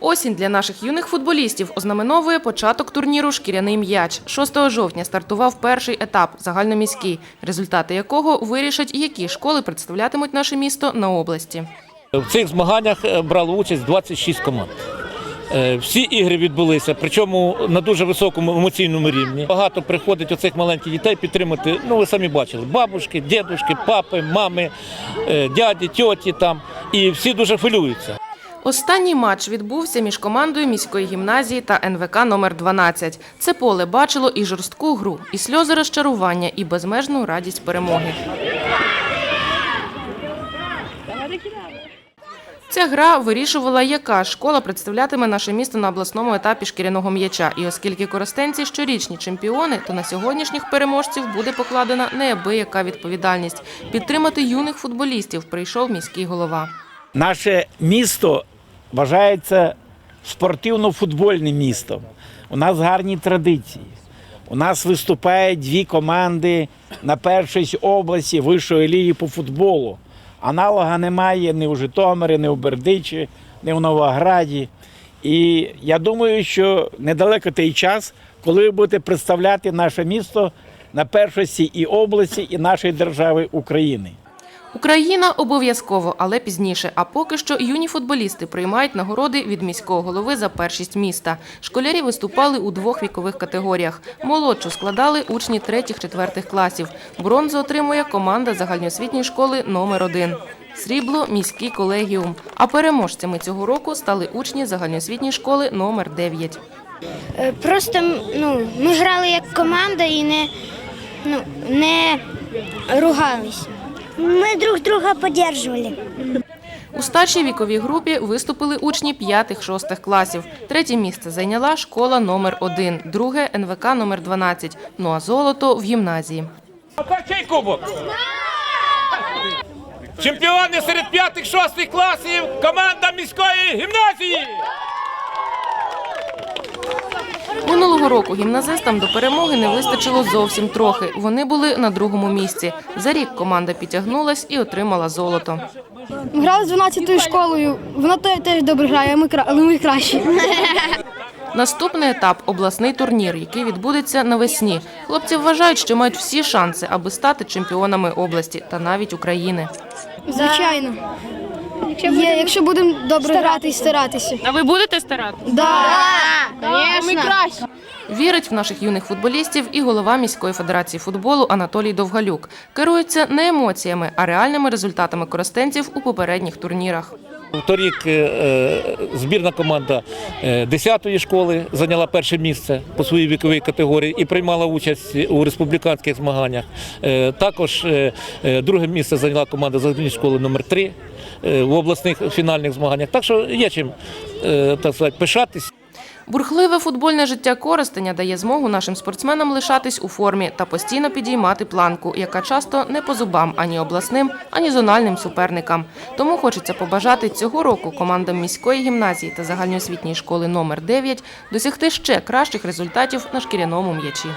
Осінь для наших юних футболістів ознаменовує початок турніру Шкіряний м'яч. 6 жовтня стартував перший етап загальноміський, результати якого вирішать, які школи представлятимуть наше місто на області. В цих змаганнях е, брало участь 26 команд. Е, Всі ігри відбулися, причому на дуже високому емоційному рівні. Багато приходить оцих маленьких дітей підтримати. Ну ви самі бачили, бабушки, дідушки, папи, мами, е, дяді, тьоті там. І всі дуже хвилюються. Останній матч відбувся між командою міської гімназії та НВК номер 12. Це поле бачило і жорстку гру, і сльози розчарування, і безмежну радість перемоги. Ця гра вирішувала, яка школа представлятиме наше місто на обласному етапі шкіряного м'яча. І оскільки коростенці щорічні чемпіони, то на сьогоднішніх переможців буде покладена неабияка відповідальність. Підтримати юних футболістів прийшов міський голова. Наше місто вважається спортивно-футбольним містом. У нас гарні традиції. У нас виступають дві команди на першість області вищої ліги по футболу. Аналога немає ні у Житомирі, ні у Бердичі, ні у Новограді. І я думаю, що недалеко той час, коли ви будете представляти наше місто на першості і області, і нашої держави України. Україна обов'язково, але пізніше. А поки що юні футболісти приймають нагороди від міського голови за першість міста. Школярі виступали у двох вікових категоріях. Молодшу складали учні третіх-четвертих класів. Бронзу отримує команда загальноосвітньої школи номер 1 Срібло міський колегіум. А переможцями цього року стали учні загальноосвітньої школи номер 9 Е, Просто ну, ми грали як команда і не, ну, не ругались. Ми друг друга підтримували. У старшій віковій групі виступили учні 5-6 класів. Третє місце зайняла школа номер 1 друге НВК номер 12 ну а золото в гімназії. Перший кубок. Чемпіони серед п'ятих-шостих класів. Команда міської гімназії. Минулого року гімназистам до перемоги не вистачило зовсім трохи. Вони були на другому місці. За рік команда підтягнулась і отримала золото. Ми грали з 12-ю школою. Вона те- теж добре грає, але ми кращі. Наступний етап обласний турнір, який відбудеться навесні. Хлопці вважають, що мають всі шанси, аби стати чемпіонами області та навіть України. Звичайно. Якщо будемо добре грати і старатися. А ви будете старати? Да. Ми кращі. Вірить в наших юних футболістів і голова міської федерації футболу Анатолій Довгалюк. Керується не емоціями, а реальними результатами коростенців у попередніх турнірах. Торік е, е, збірна команда е, 10-ї школи зайняла перше місце по своїй віковій категорії і приймала участь у республіканських змаганнях. Е, Також е, е, друге місце зайняла команда загальної школи номер 3 в обласних фінальних змаганнях. Так що є чим е, так сказати, пишатись. Бурхливе футбольне життя Коростеня дає змогу нашим спортсменам лишатись у формі та постійно підіймати планку, яка часто не по зубам ані обласним, ані зональним суперникам. Тому хочеться побажати цього року командам міської гімназії та загальноосвітньої школи номер 9 досягти ще кращих результатів на шкіряному м'ячі.